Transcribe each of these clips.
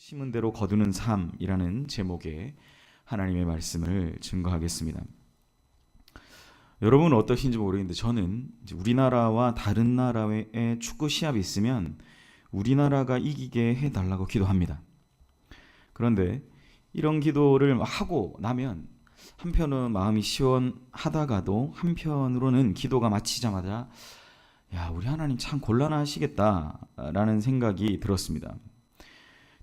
심은 대로 거두는 삶이라는 제목의 하나님의 말씀을 증거하겠습니다. 여러분은 어떠신지 모르겠는데 저는 우리나라와 다른 나라의 축구 시합이 있으면 우리나라가 이기게 해달라고 기도합니다. 그런데 이런 기도를 하고 나면 한편은 마음이 시원하다가도 한편으로는 기도가 마치자마자 야 우리 하나님 참 곤란하시겠다라는 생각이 들었습니다.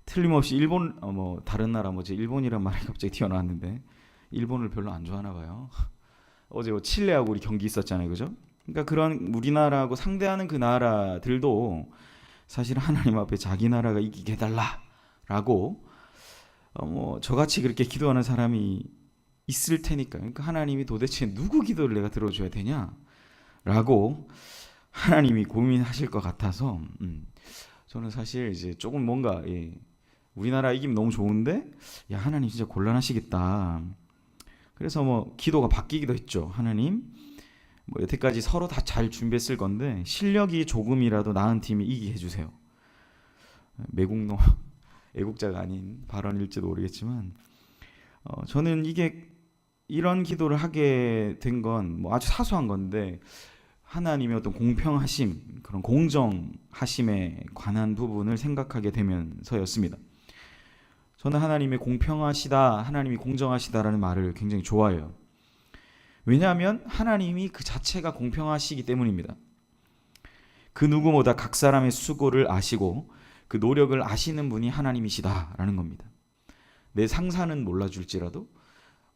틀림없이 일본 어, 뭐 다른 나라 뭐지 일본이란 말이 갑자기 튀어나왔는데 일본을 별로 안 좋아하나 봐요. 어제 뭐 칠레하고 우리 경기 있었잖아요, 그죠? 그러니까 그런 우리나라하고 상대하는 그 나라들도 사실 하나님 앞에 자기 나라가 이기게 해달라라고 어, 뭐 저같이 그렇게 기도하는 사람이 있을 테니까 그러니까 하나님이 도대체 누구 기도를 내가 들어줘야 되냐라고 하나님이 고민하실 것 같아서 음, 저는 사실 이제 조금 뭔가 예, 우리나라 이기면 너무 좋은데 야 하나님 진짜 곤란하시겠다. 그래서 뭐 기도가 바뀌기도 했죠. 하나님 뭐 여태까지 서로 다 잘 준비했을 건데 실력이 조금이라도 나은 팀이 이기게 해주세요. 매국노 애국자가 아닌 발언일지도 모르겠지만 어, 저는 이게 이런 기도를 하게 된 건 뭐 아주 사소한 건데 하나님의 어떤 공평하심 그런 공정하심에 관한 부분을 생각하게 되면서였습니다. 저는 하나님이 공평하시다, 하나님이 공정하시다라는 말을 굉장히 좋아해요. 왜냐하면 하나님이 그 자체가 공평하시기 때문입니다. 그 누구보다 각 사람의 수고를 아시고 그 노력을 아시는 분이 하나님이시다라는 겁니다. 내 상사는 몰라줄지라도,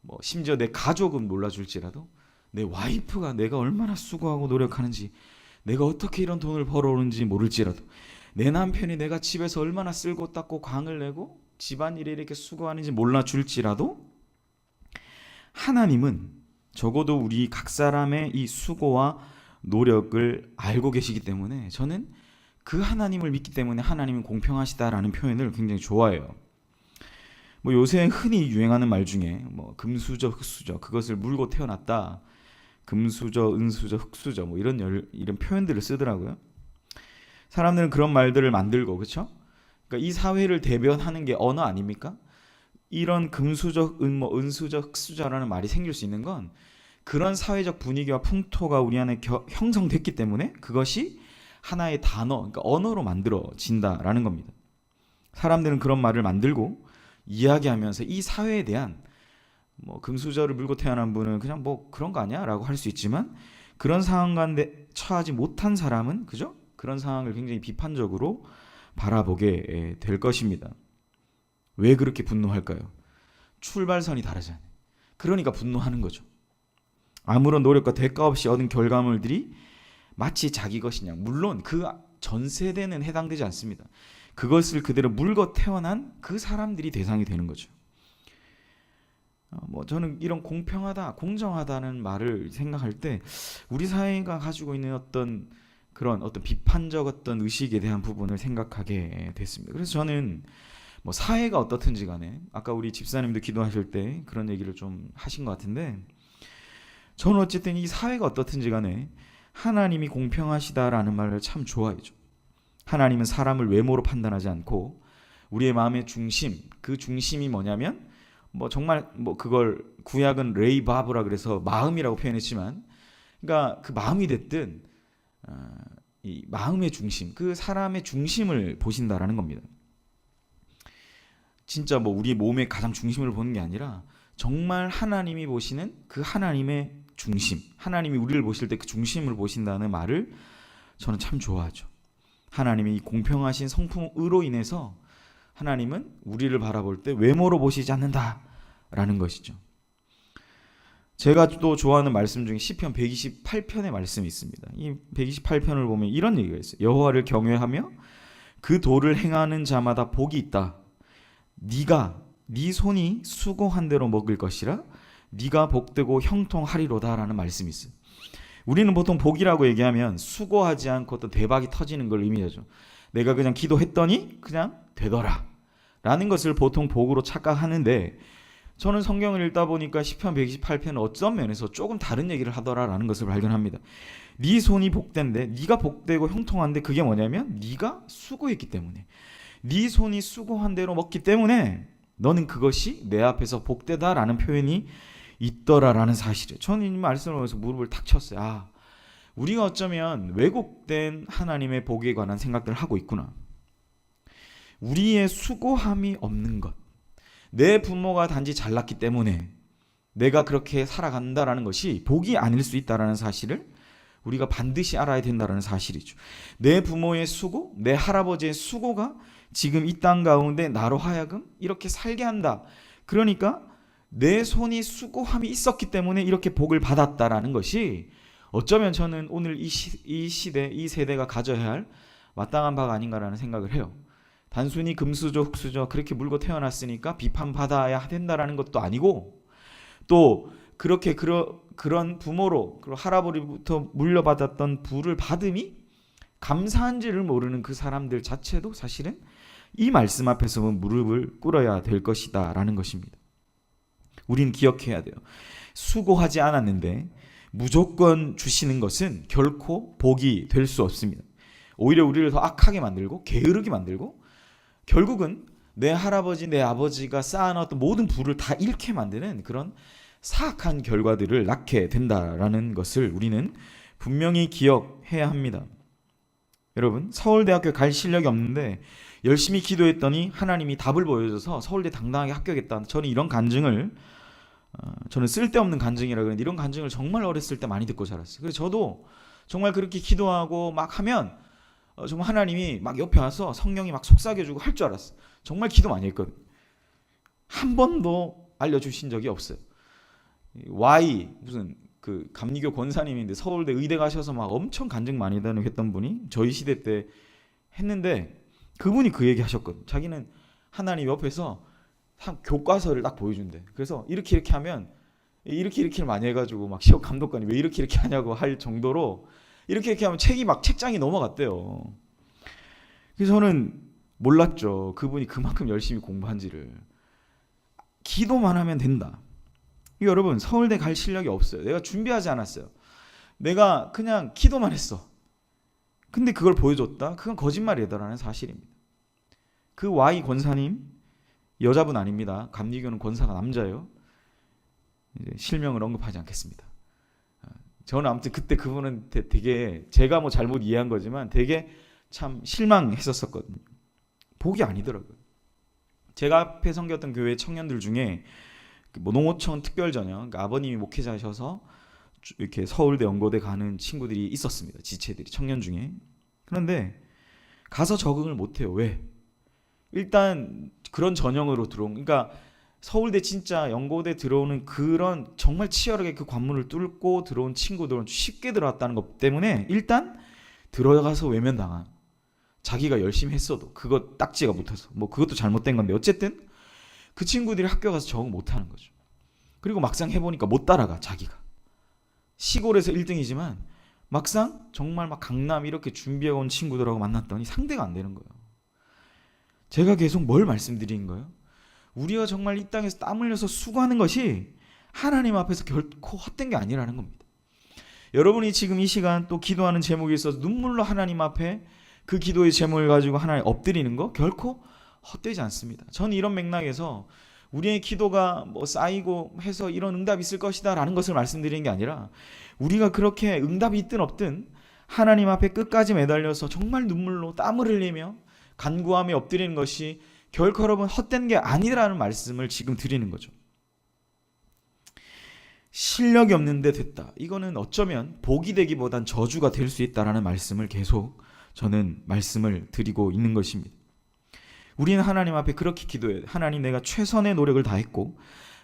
뭐 심지어 내 가족은 몰라줄지라도, 내 와이프가 내가 얼마나 수고하고 노력하는지, 내가 어떻게 이런 돈을 벌어오는지 모를지라도, 내 남편이 내가 집에서 얼마나 쓸고 닦고 광을 내고 집안일에 이렇게 수고하는지 몰라줄지라도 하나님은 적어도 우리 각 사람의 이 수고와 노력을 알고 계시기 때문에 저는 그 하나님을 믿기 때문에 하나님은 공평하시다라는 표현을 굉장히 좋아해요. 뭐 요새 흔히 유행하는 말 중에 뭐 금수저 흑수저 그것을 물고 태어났다. 금수저 은수저 흑수저 뭐 이런 열, 이런 표현들을 쓰더라고요. 사람들은 그런 말들을 만들고 그렇죠? 그러니까 이 사회를 대변하는 게 언어 아닙니까? 이런 금수저, 은, 뭐 은수저, 흑수저라는 말이 생길 수 있는 건 그런 사회적 분위기와 풍토가 우리 안에 겨, 형성됐기 때문에 그것이 하나의 단어, 그러니까 언어로 만들어진다라는 겁니다. 사람들은 그런 말을 만들고 이야기하면서 이 사회에 대한 뭐 금수저를 물고 태어난 분은 그냥 뭐 그런 거 아니야라고 할 수 있지만 그런 상황 가운데 처하지 못한 사람은 그죠? 그런 상황을 굉장히 비판적으로 바라보게 될 것입니다. 왜 그렇게 분노할까요? 출발선이 다르잖아요. 그러니까 분노하는 거죠. 아무런 노력과 대가 없이 얻은 결과물들이 마치 자기 것이냐. 물론 그 전 세대는 해당되지 않습니다. 그것을 그대로 물고 태어난 그 사람들이 대상이 되는 거죠. 어, 뭐 저는 이런 공평하다, 공정하다는 말을 생각할 때 우리 사회가 가지고 있는 어떤 그런 어떤 비판적 어떤 의식에 대한 부분을 생각하게 됐습니다. 그래서 저는 뭐 사회가 어떻든지 간에 아까 우리 집사님도 기도하실 때 그런 얘기를 좀 하신 것 같은데 저는 어쨌든 이 사회가 어떻든지 간에 하나님이 공평하시다라는 말을 참 좋아해죠. 하나님은 사람을 외모로 판단하지 않고 우리의 마음의 중심, 그 중심이 뭐냐면 뭐 정말 뭐 그걸 구약은 레이바브라 그래서 마음이라고 표현했지만 그러니까 그 마음이 됐든 어, 이 마음의 중심, 그 사람의 중심을 보신다라는 겁니다. 진짜 뭐 우리 몸의 가장 중심을 보는 게 아니라 정말 하나님이 보시는 그 하나님의 중심, 하나님이 우리를 보실 때 그 중심을 보신다는 말을 저는 참 좋아하죠. 하나님이 공평하신 성품으로 인해서 하나님은 우리를 바라볼 때 외모로 보시지 않는다라는 것이죠. 제가 또 좋아하는 말씀 중에 시편 128편의 말씀이 있습니다. 이 128편을 보면 이런 얘기가 있어요. 여호와를 경외하며 그 도를 행하는 자마다 복이 있다. 네가 네 손이 수고한 대로 먹을 것이라 네가 복되고 형통하리로다라는 말씀이 있어요. 우리는 보통 복이라고 얘기하면 수고하지 않고 또 대박이 터지는 걸 의미하죠. 내가 그냥 기도했더니 그냥 되더라. 라는 것을 보통 복으로 착각하는데 저는 성경을 읽다 보니까 시편 128편은 어떤 면에서 조금 다른 얘기를 하더라라는 것을 발견합니다. 네 손이 복된데 네가 복되고 형통한데 그게 뭐냐면 네가 수고했기 때문에 네 손이 수고한 대로 먹기 때문에 너는 그것이 내 앞에서 복되다라는 표현이 있더라라는 사실이에요. 저는 이 말씀을 보면서 무릎을 탁 쳤어요. 아, 우리가 어쩌면 왜곡된 하나님의 복에 관한 생각들을 하고 있구나. 우리의 수고함이 없는 것. 내 부모가 단지 잘났기 때문에 내가 그렇게 살아간다라는 것이 복이 아닐 수 있다라는 사실을 우리가 반드시 알아야 된다라는 사실이죠. 내 부모의 수고, 내 할아버지의 수고가 지금 이 땅 가운데 나로 하여금 이렇게 살게 한다. 그러니까 내 손이 수고함이 있었기 때문에 이렇게 복을 받았다라는 것이 어쩌면 저는 오늘 이, 시, 이 시대, 이 세대가 가져야 할 마땅한 바가 아닌가라는 생각을 해요. 단순히 금수저, 흙수저 그렇게 물고 태어났으니까 비판받아야 된다라는 것도 아니고 또 그렇게 그러, 그런 부모로 그리고 할아버지부터 물려받았던 부를 받음이 감사한지를 모르는 그 사람들 자체도 사실은 이 말씀 앞에서 무릎을 꿇어야 될 것이다 라는 것입니다. 우리는 기억해야 돼요. 수고하지 않았는데 무조건 주시는 것은 결코 복이 될 수 없습니다. 오히려 우리를 더 악하게 만들고 게으르게 만들고 결국은 내 할아버지, 내 아버지가 쌓아놨던 모든 부를 다 잃게 만드는 그런 사악한 결과들을 낳게 된다라는 것을 우리는 분명히 기억해야 합니다. 여러분, 서울대학교 갈 실력이 없는데 열심히 기도했더니 하나님이 답을 보여줘서 서울대 당당하게 합격했다. 저는 이런 간증을 어, 저는 쓸데없는 간증이라 그러는데 이런 간증을 정말 어렸을 때 많이 듣고 자랐어요. 그래서 저도 정말 그렇게 기도하고 막 하면 어, 정말 하나님이 막 옆에 와서 성령이 막 속삭여주고 할 줄 알았어. 정말 기도 많이 했거든. 한 번도 알려주신 적이 없어요. Y 무슨 그 감리교 권사님인데 서울대 의대 가셔서 막 엄청 간증 많이 다녔던 분이 저희 시대 때 했는데 그분이 그 얘기 하셨거든. 자기는 하나님 옆에서 한 교과서를 딱 보여준대. 그래서 이렇게 이렇게 하면 이렇게 이렇게 많이 해가지고 막 시험 감독관이 왜 이렇게 이렇게 하냐고 할 정도로 이렇게 이렇게 하면 책이 막 책장이 넘어갔대요. 그래서 저는 몰랐죠. 그분이 그만큼 열심히 공부한지를. 기도만 하면 된다. 여러분 서울대 갈 실력이 없어요. 내가 준비하지 않았어요. 내가 그냥 기도만 했어. 근데 그걸 보여줬다? 그건 거짓말이다라는 사실입니다. 그 Y 권사님 여자분 아닙니다. 감리교는 권사가 남자예요. 이제 실명을 언급하지 않겠습니다. 어, 저는 아무튼 그때 그분은 되- 되게 제가 뭐 잘못 이해한 거지만 되게 참 실망했었었거든요. 복이 아니더라고요. 제가 앞에 섬겼던 교회 청년들 중에 그뭐 농어촌 특별 전형 그러니까 아버님이 목회자셔서 주- 이렇게 서울대 연고대 가는 친구들이 있었습니다. 지체들이 청년 중에. 그런데 가서 적응을 못해요. 왜? 일단 그런 전형으로 들어온 그러니까 서울대 진짜 연고대 들어오는 그런 정말 치열하게 그 관문을 뚫고 들어온 친구들은 쉽게 들어왔다는 것 때문에 일단 들어가서 외면당한 자기가 열심히 했어도 그거 딱지가 못해서 뭐 그것도 잘못된 건데 어쨌든 그 친구들이 학교 가서 적응 못하는 거죠. 그리고 막상 해보니까 못 따라가 자기가 시골에서 1등이지만 막상 정말 막 강남 이렇게 준비해 온 친구들하고 만났더니 상대가 안 되는 거예요. 제가 계속 뭘 말씀드린 거예요? 우리가 정말 이 땅에서 땀 흘려서 수고하는 것이 하나님 앞에서 결코 헛된 게 아니라는 겁니다. 여러분이 지금 이 시간 또 기도하는 제목이 있어서 눈물로 하나님 앞에 그 기도의 제목을 가지고 하나님 엎드리는 거 결코 헛되지 않습니다. 저는 이런 맥락에서 우리의 기도가 뭐 쌓이고 해서 이런 응답이 있을 것이다라는 것을 말씀드리는 게 아니라 우리가 그렇게 응답이 있든 없든 하나님 앞에 끝까지 매달려서 정말 눈물로 땀을 흘리며 간구하며 엎드리는 것이 여러분 헛된 게 아니라는 말씀을 지금 드리는 거죠. 실력이 없는데 됐다. 이거는 어쩌면 복이 되기보단 저주가 될 수 있다라는 말씀을 계속 저는 말씀을 드리고 있는 것입니다. 우리는 하나님 앞에 그렇게 기도해요. 하나님 내가 최선의 노력을 다했고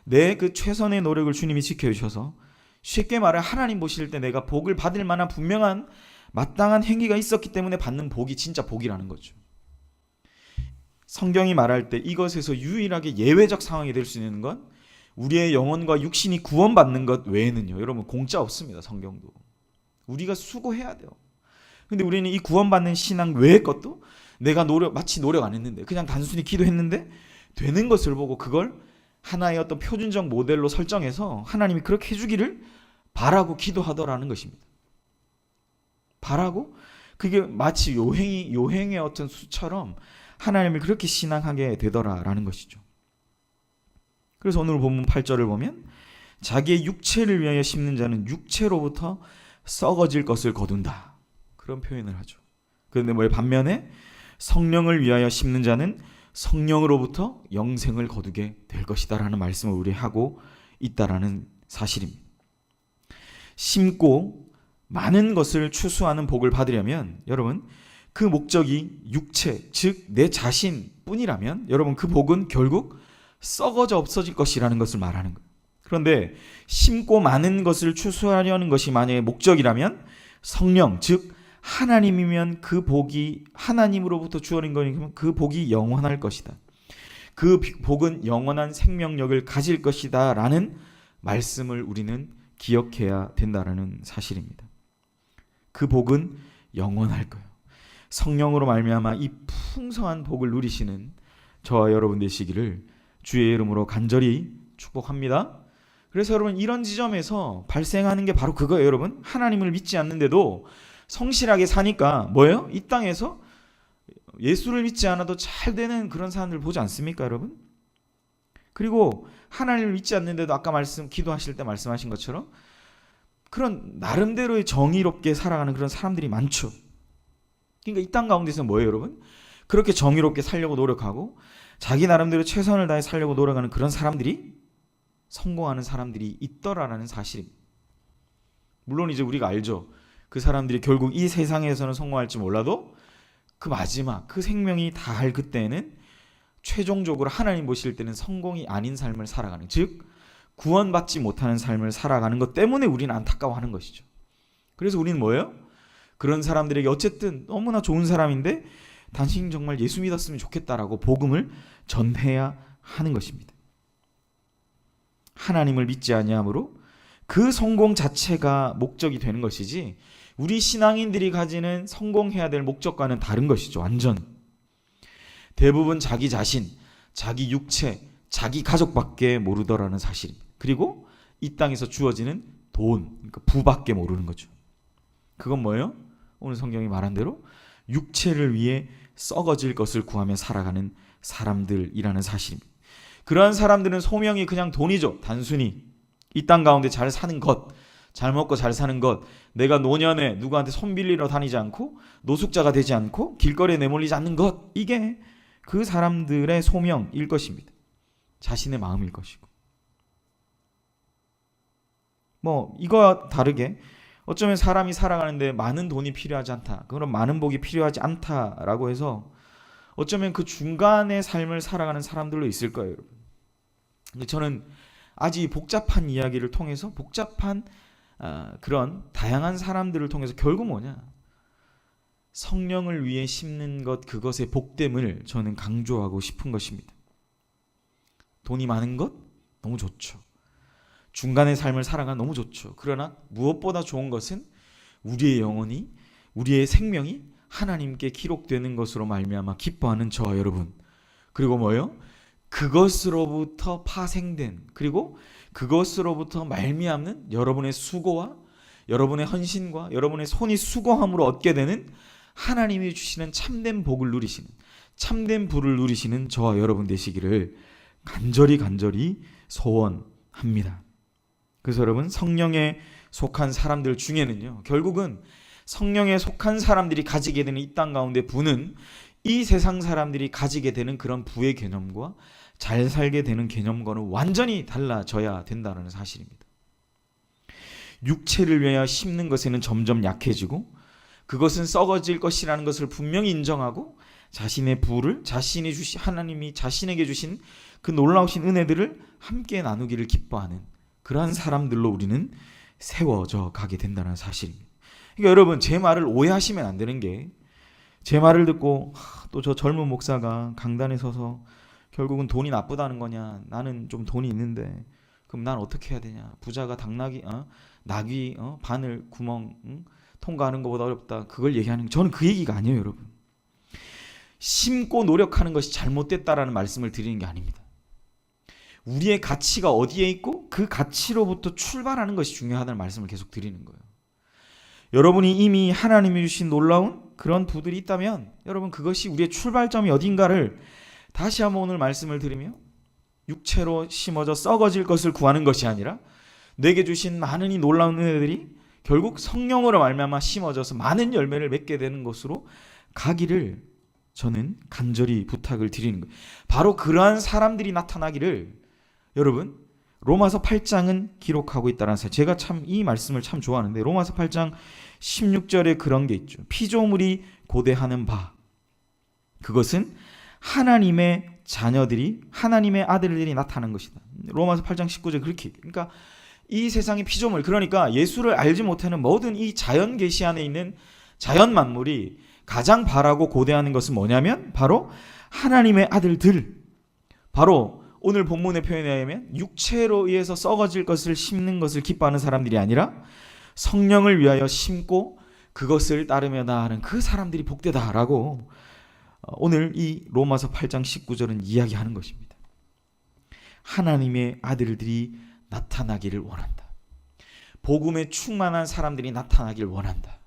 내 그 최선의 노력을 주님이 지켜주셔서 쉽게 말해 하나님 보실 때 내가 복을 받을 만한 분명한 마땅한 행위가 있었기 때문에 받는 복이 진짜 복이라는 거죠. 성경이 말할 때 이것에서 유일하게 예외적 상황이 될 수 있는 건 우리의 영혼과 육신이 구원받는 것 외에는요. 여러분 공짜 없습니다. 성경도. 우리가 수고해야 돼요. 근데 우리는 이 구원받는 신앙 외의 것도 내가 노력 마치 노력 안 했는데 그냥 단순히 기도했는데 되는 것을 보고 그걸 하나의 어떤 표준적 모델로 설정해서 하나님이 그렇게 해주기를 바라고 기도하더라는 것입니다. 바라고 그게 마치 요행이 요행의 어떤 수처럼 하나님을 그렇게 신앙하게 되더라라는 것이죠. 그래서 오늘 본문 8절을 보면 자기의 육체를 위하여 심는 자는 육체로부터 썩어질 것을 거둔다. 그런 표현을 하죠. 그런데 뭐 반면에 성령을 위하여 심는 자는 성령으로부터 영생을 거두게 될 것이다라는 말씀을 우리 하고 있다라는 사실입니다. 심고 많은 것을 추수하는 복을 받으려면 여러분 그 목적이 육체 즉 내 자신뿐이라면 여러분 그 복은 결국 썩어져 없어질 것이라는 것을 말하는 거예요. 그런데 심고 많은 것을 추수하려는 것이 만약에 목적이라면 성령 즉 하나님이면 그 복이 하나님으로부터 주어진 거니까 그 복이 영원할 것이다. 그 복은 영원한 생명력을 가질 것이다라는 말씀을 우리는 기억해야 된다라는 사실입니다. 그 복은 영원할 거예요. 성령으로 말미암아 이 풍성한 복을 누리시는 저와 여러분 되시기를 주의 이름으로 간절히 축복합니다. 그래서 여러분 이런 지점에서 발생하는 게 바로 그거예요, 여러분. 하나님을 믿지 않는데도 성실하게 사니까 뭐예요? 이 땅에서 예수를 믿지 않아도 잘 되는 그런 사람들 보지 않습니까, 여러분? 그리고 하나님을 믿지 않는데도 아까 말씀 기도하실 때 말씀하신 것처럼 그런 나름대로의 정의롭게 살아가는 그런 사람들이 많죠. 그러니까 이 땅 가운데서 뭐예요, 여러분? 그렇게 정의롭게 살려고 노력하고 자기 나름대로 최선을 다해 살려고 노력하는 그런 사람들이 성공하는 사람들이 있더라라는 사실입니다. 물론 이제 우리가 알죠. 그 사람들이 결국 이 세상에서는 성공할지 몰라도 그 마지막 그 생명이 다할 그때는 최종적으로 하나님 보실 때는 성공이 아닌 삶을 살아가는 즉 구원받지 못하는 삶을 살아가는 것 때문에 우리는 안타까워하는 것이죠. 그래서 우리는 뭐예요? 그런 사람들에게 어쨌든 너무나 좋은 사람인데 당신 정말 예수 믿었으면 좋겠다라고 복음을 전해야 하는 것입니다. 하나님을 믿지 아니함으로 그 성공 자체가 목적이 되는 것이지 우리 신앙인들이 가지는 성공해야 될 목적과는 다른 것이죠. 완전 대부분 자기 자신, 자기 육체, 자기 가족밖에 모르더라는 사실. 그리고 이 땅에서 주어지는 돈, 그러니까 부밖에 모르는 거죠. 그건 뭐예요? 오늘 성경이 말한 대로 육체를 위해 썩어질 것을 구하며 살아가는 사람들이라는 사실입니다. 그러한 사람들은 소명이 그냥 돈이죠. 단순히 이 땅 가운데 잘 사는 것, 잘 먹고 잘 사는 것, 내가 노년에 누구한테 손 빌리러 다니지 않고 노숙자가 되지 않고 길거리에 내몰리지 않는 것, 이게 그 사람들의 소명일 것입니다. 자신의 마음일 것이고. 뭐 이거와 다르게 어쩌면 사람이 살아가는데 많은 돈이 필요하지 않다. 그런 많은 복이 필요하지 않다라고 해서 어쩌면 그 중간의 삶을 살아가는 사람들로 있을 거예요. 근데 저는 아직 복잡한 이야기를 통해서 복잡한 아, 그런 다양한 사람들을 통해서 결국 뭐냐? 성령을 위해 심는 것 그것의 복됨을 저는 강조하고 싶은 것입니다. 돈이 많은 것 너무 좋죠. 중간의 삶을 살아가는 너무 좋죠. 그러나 무엇보다 좋은 것은 우리의 영혼이 우리의 생명이 하나님께 기록되는 것으로 말미암아 기뻐하는 저와 여러분. 그리고 뭐요? 그것으로부터 파생된 그리고 그것으로부터 말미암는 여러분의 수고와 여러분의 헌신과 여러분의 손이 수고함으로 얻게 되는 하나님이 주시는 참된 복을 누리시는 참된 부를 누리시는 저와 여러분 되시기를 간절히 간절히 소원합니다. 그래서 여러분 성령에 속한 사람들 중에는요. 결국은 성령에 속한 사람들이 가지게 되는 이 땅 가운데 부는 이 세상 사람들이 가지게 되는 그런 부의 개념과 잘 살게 되는 개념과는 완전히 달라져야 된다는 사실입니다. 육체를 위하여 심는 것에는 점점 약해지고 그것은 썩어질 것이라는 것을 분명히 인정하고 자신의 부를 자신이 주신 하나님이 자신에게 주신 그 놀라우신 은혜들을 함께 나누기를 기뻐하는 그러한 사람들로 우리는 세워져 가게 된다는 사실입니다. 그러니까 여러분 제 말을 오해하시면 안 되는 게 제 말을 듣고 또 저 젊은 목사가 강단에 서서 결국은 돈이 나쁘다는 거냐 나는 좀 돈이 있는데 그럼 난 어떻게 해야 되냐 부자가 당나귀 어? 나귀 어? 바늘 구멍 응? 통과하는 것보다 어렵다 그걸 얘기하는 저는 그 얘기가 아니에요 여러분 심고 노력하는 것이 잘못됐다라는 말씀을 드리는 게 아닙니다 우리의 가치가 어디에 있고 그 가치로부터 출발하는 것이 중요하다는 말씀을 계속 드리는 거예요 여러분이 이미 하나님이 주신 놀라운 그런 부들이 있다면 여러분 그것이 우리의 출발점이 어딘가를 다시 한번 오늘 말씀을 드리며 육체로 심어져 썩어질 것을 구하는 것이 아니라 내게 주신 많은 이 놀라운 은혜들이 결국 성령으로 말미암아 심어져서 많은 열매를 맺게 되는 것으로 가기를 저는 간절히 부탁을 드리는 거예요. 바로 그러한 사람들이 나타나기를 여러분 로마서 8장은 기록하고 있다는 사실. 제가 참 이 말씀을 참 좋아하는데 로마서 8장 16절에 그런 게 있죠. 피조물이 고대하는 바 그것은 하나님의 자녀들이 하나님의 아들들이 나타나는 것이다. 로마서 8장 19절 그렇게. 그러니까 이 세상의 피조물 그러니까 예수를 알지 못하는 모든 이 자연 계시 안에 있는 자연 만물이 가장 바라고 고대하는 것은 뭐냐면 바로 하나님의 아들들. 바로 오늘 본문의 표현에 의하면 육체로 의해서 썩어질 것을 심는 것을 기뻐하는 사람들이 아니라 성령을 위하여 심고 그것을 따르며 나아가는 그 사람들이 복되다라고 어, 오늘 이 로마서 8장 19절은 이야기하는 것입니다. 하나님의 아들들이 나타나기를 원한다. 복음에 충만한 사람들이 나타나길 원한다.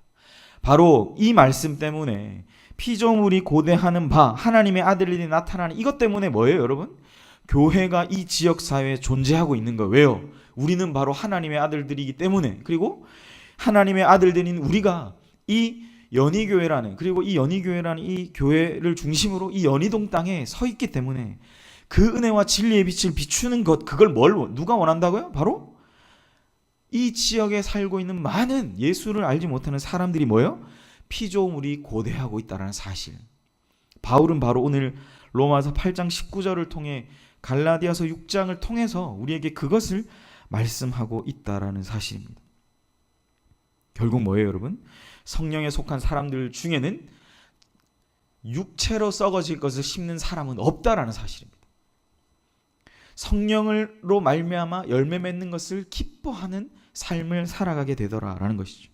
바로 이 말씀 때문에 피조물이 고대하는 바 하나님의 아들들이 나타나는 이것 때문에 뭐예요, 여러분? 교회가 이 지역 사회에 존재하고 있는 거 왜요? 우리는 바로 하나님의 아들들이기 때문에 그리고 하나님의 아들들인 우리가 이 연희교회라는 그리고 이 연희교회라는 이 교회를 중심으로 이 연희동 땅에 서 있기 때문에 그 은혜와 진리의 빛을 비추는 것 그걸 뭘 원- 누가 원한다고요? 바로 이 지역에 살고 있는 많은 예수를 알지 못하는 사람들이 뭐예요? 피조물이 고대하고 있다라는 사실. 바울은 바로 오늘 로마서 8장 19절을 통해 갈라디아서 6장을 통해서 우리에게 그것을 말씀하고 있다라는 사실입니다. 결국 뭐예요, 여러분? 성령에 속한 사람들 중에는 육체로 썩어질 것을 심는 사람은 없다라는 사실입니다. 성령으로 말미암아 열매 맺는 것을 기뻐하는 삶을 살아가게 되더라라는 것이죠.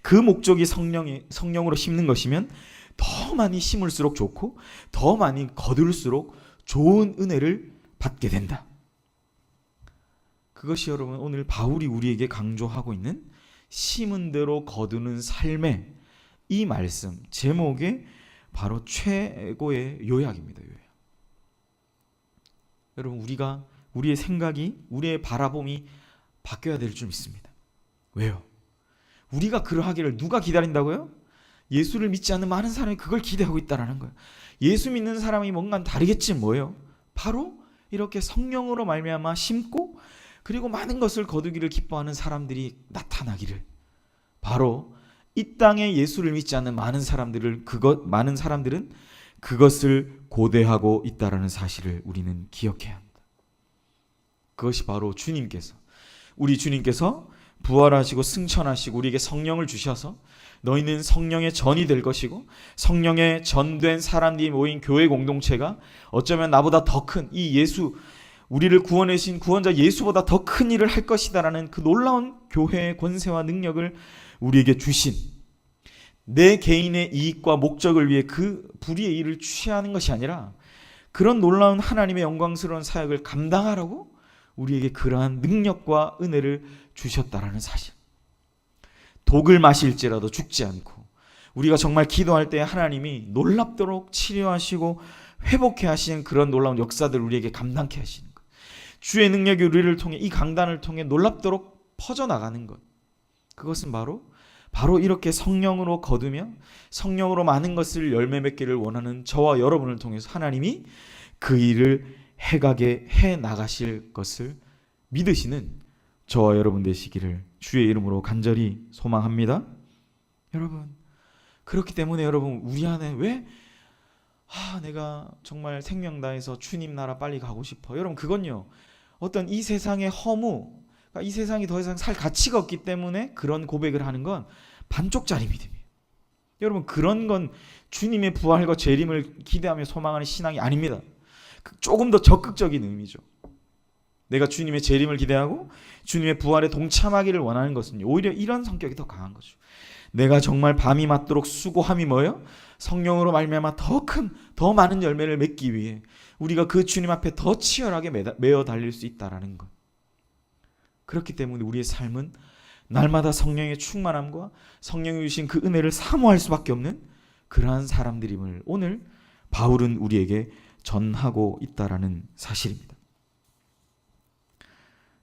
그 목적이 성령이 성령으로 심는 것이면 더 많이 심을수록 좋고 더 많이 거둘수록 좋은 은혜를 받게 된다. 그것이 여러분 오늘 바울이 우리에게 강조하고 있는 심은 대로 거두는 삶의 이 말씀 제목의 바로 최고의 요약입니다. 요약. 여러분 우리가 우리의 생각이 우리의 바라봄이 바뀌어야 될 줄 믿습니다. 왜요? 우리가 그러하기를 누가 기다린다고요? 예수를 믿지 않는 많은 사람이 그걸 기대하고 있다라는 거예요. 예수 믿는 사람이 뭔가 다르겠지 뭐예요? 바로 이렇게 성령으로 말미암아 심고 그리고 많은 것을 거두기를 기뻐하는 사람들이 나타나기를 바로 이 땅에 예수를 믿지 않는 많은 사람들을 그것 많은 사람들은 그것을 고대하고 있다라는 사실을 우리는 기억해야 합니다. 그것이 바로 주님께서 우리 주님께서 부활하시고 승천하시고 우리에게 성령을 주셔서 너희는 성령의 전이 될 것이고 성령의 전된 사람들이 모인 교회 공동체가 어쩌면 나보다 더 큰 이 예수 우리를 구원해 주신 구원자 예수보다 더 큰 일을 할 것이다라는 그 놀라운 교회의 권세와 능력을 우리에게 주신 내 개인의 이익과 목적을 위해 그 불의의 일을 취하는 것이 아니라 그런 놀라운 하나님의 영광스러운 사역을 감당하라고 우리에게 그러한 능력과 은혜를 주셨다라는 사실. 독을 마실지라도 죽지 않고 우리가 정말 기도할 때 하나님이 놀랍도록 치료하시고 회복해 하시는 그런 놀라운 역사들을 우리에게 감당케 하시는 것. 주의 능력이 우리를 통해 이 강단을 통해 놀랍도록 퍼져 나가는 것. 그것은 바로 바로 이렇게 성령으로 거두며 성령으로 많은 것을 열매 맺기를 원하는 저와 여러분을 통해서 하나님이 그 일을 해가게 해 나가실 것을 믿으시는 저와 여러분 되시기를 주의 이름으로 간절히 소망합니다. 여러분 그렇기 때문에 여러분 우리 안에 왜 아, 내가 정말 생명 다해서 주님 나라 빨리 가고 싶어. 여러분 그건요. 어떤 이 세상의 허무, 그러니까 이 세상이 더 이상 살 가치가 없기 때문에 그런 고백을 하는 건 반쪽짜리 믿음이에요. 여러분 그런 건 주님의 부활과 재림을 기대하며 소망하는 신앙이 아닙니다. 그 조금 더 적극적인 의미죠. 내가 주님의 재림을 기대하고 주님의 부활에 동참하기를 원하는 것은 오히려 이런 성격이 더 강한 거죠. 내가 정말 밤이 맞도록 수고함이 뭐예요? 성령으로 말미암아 더 큰, 더 많은 열매를 맺기 위해 우리가 그 주님 앞에 더 치열하게 매어 달릴 수 있다라는 것. 그렇기 때문에 우리의 삶은 날마다 성령의 충만함과 성령이 주신 그 은혜를 사모할 수밖에 없는 그러한 사람들임을 오늘 바울은 우리에게 전하고 있다라는 사실입니다.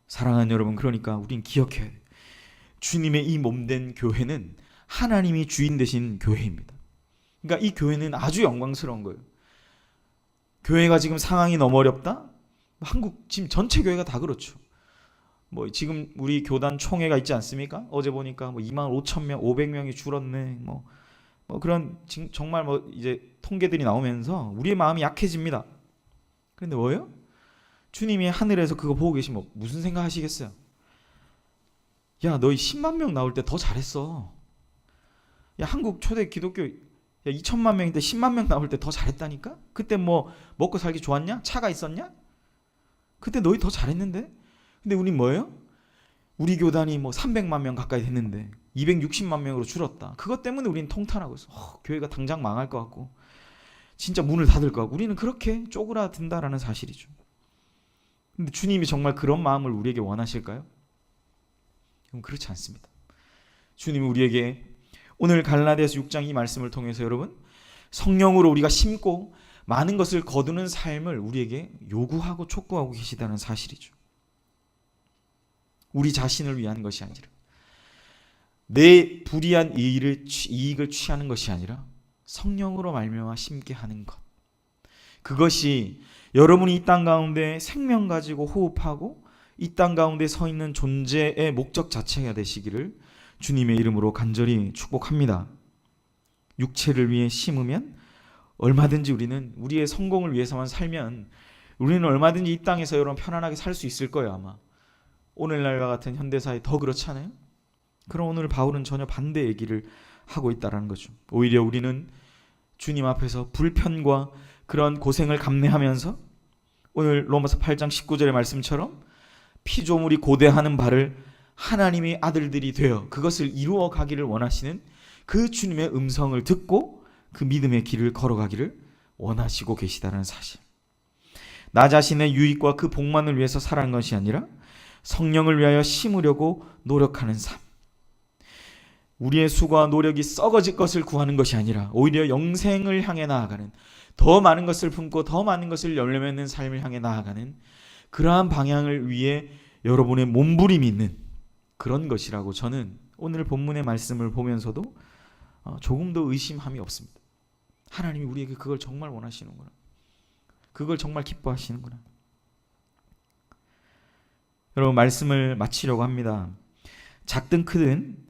사랑하는 여러분, 그러니까 우린 기억해야 돼요. 주님의 이 몸된 교회는 하나님이 주인 되신 교회입니다. 그러니까 이 교회는 아주 영광스러운 거예요. 교회가 지금 상황이 너무 어렵다? 한국 지금 전체 교회가 다 그렇죠. 뭐 지금 우리 교단 총회가 있지 않습니까? 어제 보니까 뭐 2만 5천 명, 500명이 줄었네. 뭐, 뭐 그런 정말 뭐 이제 통계들이 나오면서 우리의 마음이 약해집니다. 그런데 뭐예요? 주님이 하늘에서 그거 보고 계시면 무슨 생각 하시겠어요? 야, 너희 10만 명 나올 때 더 잘했어. 야, 한국 초대 기독교 야, 2천만 명인데 10만 명 나올 때 더 잘했다니까? 그때 뭐 먹고 살기 좋았냐? 차가 있었냐? 그때 너희 더 잘했는데? 근데 우린 뭐예요? 우리 교단이 뭐 300만 명 가까이 됐는데 260만 명으로 줄었다. 그것 때문에 우린 통탄하고 있어. 어, 교회가 당장 망할 것 같고 진짜 문을 닫을 것 같고 우리는 그렇게 쪼그라든다라는 사실이죠. 근데 주님이 정말 그런 마음을 우리에게 원하실까요? 그럼 그렇지 않습니다. 주님이 우리에게 오늘 갈라디아서 6장 이 말씀을 통해서 여러분 성령으로 우리가 심고 많은 것을 거두는 삶을 우리에게 요구하고 촉구하고 계시다는 사실이죠. 우리 자신을 위한 것이 아니라 내 불의한 이익을, 이익을 취하는 것이 아니라 성령으로 말미암아 심게 하는 것. 그것이 여러분이 이 땅 가운데 생명 가지고 호흡하고 이 땅 가운데 서 있는 존재의 목적 자체가 되시기를 주님의 이름으로 간절히 축복합니다. 육체를 위해 심으면 얼마든지 우리는 우리의 성공을 위해서만 살면 우리는 얼마든지 이 땅에서 여러분 편안하게 살 수 있을 거예요 아마 오늘날과 같은 현대사에 더 그렇지 않아요? 그럼 오늘 바울은 전혀 반대 얘기를 하고 있다라는 거죠. 오히려 우리는 주님 앞에서 불편과 그런 고생을 감내하면서 오늘 로마서 8장 19절의 말씀처럼 피조물이 고대하는 바를 하나님의 아들들이 되어 그것을 이루어 가기를 원하시는 그 주님의 음성을 듣고 그 믿음의 길을 걸어가기를 원하시고 계시다는 사실. 나 자신의 유익과 그 복만을 위해서 살아가는 것이 아니라 성령을 위하여 심으려고 노력하는 삶. 우리의 수고와 노력이 썩어질 것을 구하는 것이 아니라 오히려 영생을 향해 나아가는 더 많은 것을 품고 더 많은 것을 열려맺는 삶을 향해 나아가는 그러한 방향을 위해 여러분의 몸부림이 있는 그런 것이라고 저는 오늘 본문의 말씀을 보면서도 어, 조금도 의심함이 없습니다. 하나님이 우리에게 그걸 정말 원하시는구나. 그걸 정말 기뻐하시는구나. 여러분 말씀을 마치려고 합니다. 작든 크든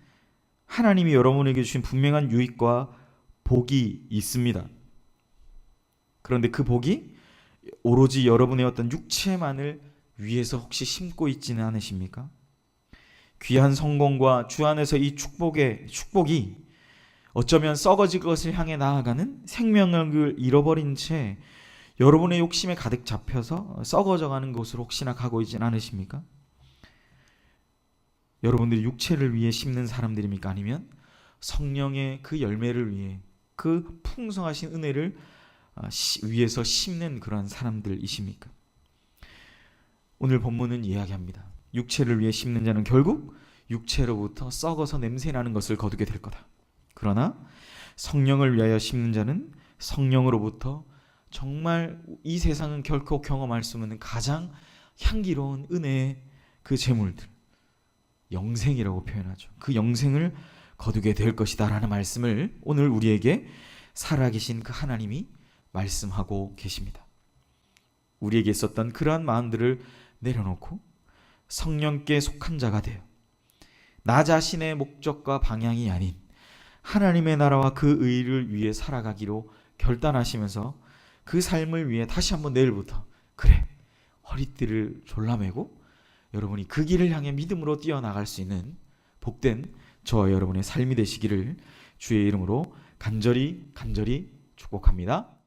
하나님이 여러분에게 주신 분명한 유익과 복이 있습니다. 그런데 그 복이 오로지 여러분의 어떤 육체만을 위해서 혹시 심고 있지는 않으십니까? 귀한 성공과 주 안에서 이 축복의 축복이 어쩌면 썩어질 것을 향해 나아가는 생명력을 잃어버린 채 여러분의 욕심에 가득 잡혀서 썩어져 가는 곳으로 혹시나 가고 있진 않으십니까? 여러분들이 육체를 위해 심는 사람들입니까? 아니면 성령의 그 열매를 위해 그 풍성하신 은혜를 아, 위해서 심는 그러한 사람들이십니까? 오늘 본문은 이야기합니다. 육체를 위해 심는 자는 결국 육체로부터 썩어서 냄새 나는 것을 거두게 될 거다. 그러나 성령을 위하여 심는 자는 성령으로부터 정말 이 세상은 결코 경험할 수 없는 가장 향기로운 은혜의 그 재물들 영생이라고 표현하죠. 그 영생을 거두게 될 것이다라는 말씀을 오늘 우리에게 살아계신 그 하나님이 말씀하고 계십니다. 우리에게 있었던 그러한 마음들을 내려놓고 성령께 속한 자가 되어 나 자신의 목적과 방향이 아닌 하나님의 나라와 그 의를 위해 살아가기로 결단하시면서 그 삶을 위해 다시 한번 내일부터 그래 허리띠를 졸라매고 여러분이 그 길을 향해 믿음으로 뛰어나갈 수 있는 복된 저와 여러분의 삶이 되시기를 주의 이름으로 간절히 간절히 축복합니다.